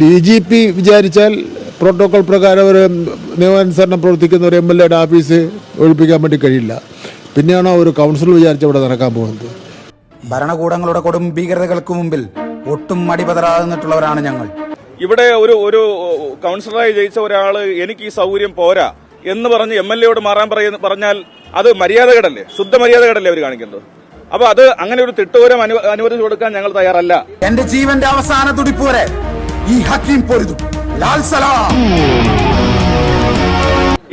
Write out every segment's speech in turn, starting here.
D G P വിചാരിച്ചാൽ protocol പ്രകാരം ഒരു നിയമാനുസരണം പ്രവർത്തിക്കുന്ന ഒരു എം എൽ എയുടെ ഓഫീസ് ഒഴിപ്പിക്കാൻ വേണ്ടി കഴിയില്ല. പിന്നെയാണോ ഒരു കൗൺസിൽ വിചാരിച്ച് ഇവിടെ നടക്കാൻ പോകുന്നത്? ഭരണകൂടങ്ങളുടെ കൊടും ഭീകരതകൾക്ക് മുമ്പിൽ ഒട്ടും മടി നിന്നിട്ടുള്ളവരാണ് ഞങ്ങൾ. ഇവിടെ ഒരു ഒരു കൗൺസിലറായി ജയിച്ച ഒരാൾ എനിക്ക് ഈ സൗകര്യം പോരാ എന്ന് പറഞ്ഞ് എം എൽ എയോട് മാറാൻ പറയുന്ന പറഞ്ഞാൽ അത് മര്യാദകടല്ലേ? ശുദ്ധ മര്യാദകടല്ലേ അവർ കാണിക്കുന്നത്? അപ്പൊ അത് അങ്ങനെ ഒരു തിട്ടൂരം അനു അനുവദിച്ചു കൊടുക്കാൻ ഞങ്ങൾ തയ്യാറല്ല. എന്റെ ജീവന്റെ അവസാന തുടിപ്പ് വരെ ഈ ഹക്കീം പൊരുതും ലാൽ സലാം.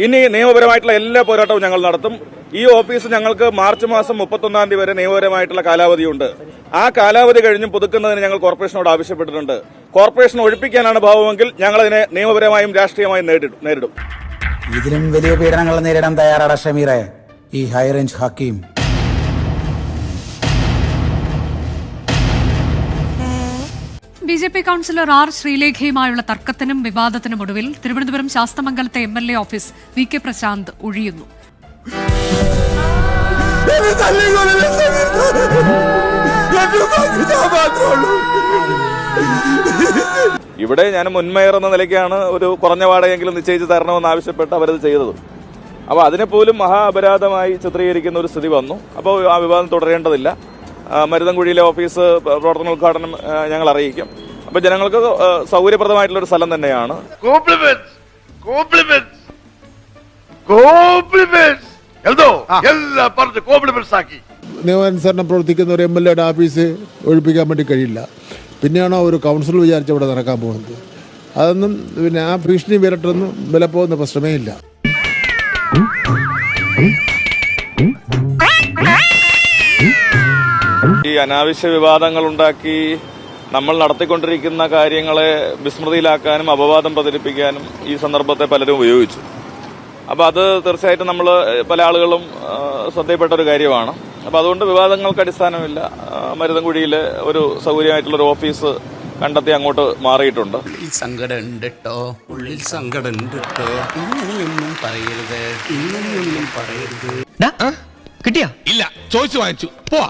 ഇനി നിയമപരമായിട്ടുള്ള എല്ലാ പോരാട്ടവും ഞങ്ങൾ നടത്തും. ഈ ഓഫീസ് ഞങ്ങൾക്ക് മാർച്ച് മാസം മുപ്പത്തൊന്നാം തീയതി വരെ നിയമപരമായിട്ടുള്ള കാലാവധിയുണ്ട്. ആ കാലാവധി കഴിഞ്ഞും പുതുക്കുന്നതിന് ഞങ്ങൾ കോർപ്പറേഷനോട് ആവശ്യപ്പെട്ടിട്ടുണ്ട്. കോർപ്പറേഷൻ ഒഴിപ്പിക്കാനാണ് ഭാവമെങ്കിൽ ഞങ്ങൾ അതിനെ നിയമപരമായും രാഷ്ട്രീയമായും നേരിടും നേരിടും. ഇതിലും വലിയ പീഡനങ്ങൾ നേരിടാൻ തയ്യാറാണ് ഷമീറെ ഈ high range Hakeem. B J P councillor R ശ്രീലേഖയുമായുള്ള തർക്കത്തിനും വിവാദത്തിനും ഒടുവിൽ Thiruvananthapuram ശാസ്തമംഗലത്തെ M L A office V K Prashanth ഒഴിയുന്നു. ഇവിടെ ഞാൻ മുൻമയർ എന്ന നിലയ്ക്കാണ് ഒരു കുറഞ്ഞ വാടകയെങ്കിലും നിശ്ചയിച്ച് തരണമെന്ന് ആവശ്യപ്പെട്ട് അവരത് ചെയ്തത്. അപ്പോൾ അതിനെപ്പോലും മഹാ അപരാധമായി ചിത്രീകരിക്കുന്ന ഒരു സ്ഥിതി വന്നു. അപ്പോൾ ആ വിവാദം തുടരേണ്ടതില്ല. മരുതൻകുഴിയിലെ ഓഫീസ് പ്രവർത്തന ഉദ്ഘാടനം ഞങ്ങൾ അറിയിക്കും. അപ്പോൾ ജനങ്ങൾക്ക് സൗകര്യപ്രദമായിട്ടുള്ള ഒരു സ്ഥലം തന്നെയാണ്. കോംപ്ലിമെന്റ്സ് കോംപ്ലിമെന്റ്സ് കോംപ്ലിമെന്റ്സ് എന്തോ? എല്ലാം പറഞ്ഞ് കോംപ്ലിമെന്റ്സ് ആക്കി. നിയമാനുസരണം പ്രവർത്തിക്കുന്ന ഒരു എം എൽ എയുടെ ഓഫീസ് ഒഴിപ്പിക്കാൻ വേണ്ടി കഴിയില്ല. പിന്നെയാണോ ഒരു കൗൺസിൽ വിചാരിച്ച് ഇവിടെ നടക്കാൻ പോകുന്നത്? അതൊന്നും പിന്നെ ആ ഭീഷണി വിരട്ടൊന്നും വിലപ്പോകുന്ന പ്രശ്നമേ ഇല്ല. ഈ അനാവശ്യ വിവാദങ്ങൾ ഉണ്ടാക്കി നമ്മൾ നടത്തിക്കൊണ്ടിരിക്കുന്ന കാര്യങ്ങളെ വിസ്മൃതിയിലാക്കാനും അപവാദം പ്രചരിപ്പിക്കാനും ഈ സന്ദർഭത്തെ പലരും ഉപയോഗിച്ചു. അപ്പോൾ അത് തീർച്ചയായിട്ടും നമ്മൾ പല ആളുകളും ശ്രദ്ധയപ്പെട്ട ശ്രദ്ധയിൽപ്പെട്ട ഒരു കാര്യമാണ്. അപ്പോൾ അതുകൊണ്ട് വിവാദങ്ങൾക്ക് അടിസ്ഥാനമില്ല. മരുതൻകുഴിയിൽ ഒരു സൗകര്യമായിട്ടുള്ള ഒരു ഓഫീസ് കണ്ടെത്തി അങ്ങോട്ട് മാറിയിട്ടുണ്ട്. സങ്കടം ഉണ്ട് കേട്ടോ ഉള്ളിൽ സങ്കടം ഉണ്ട് കേട്ടോ ഇങ്ങനെയൊന്നും പറയരുത്. ഇങ്ങനെയൊന്നും പറയരുത്. കിട്ടിയാ? ഇല്ല ചോദിച്ചു വാങ്ങിച്ചു. പോവാ.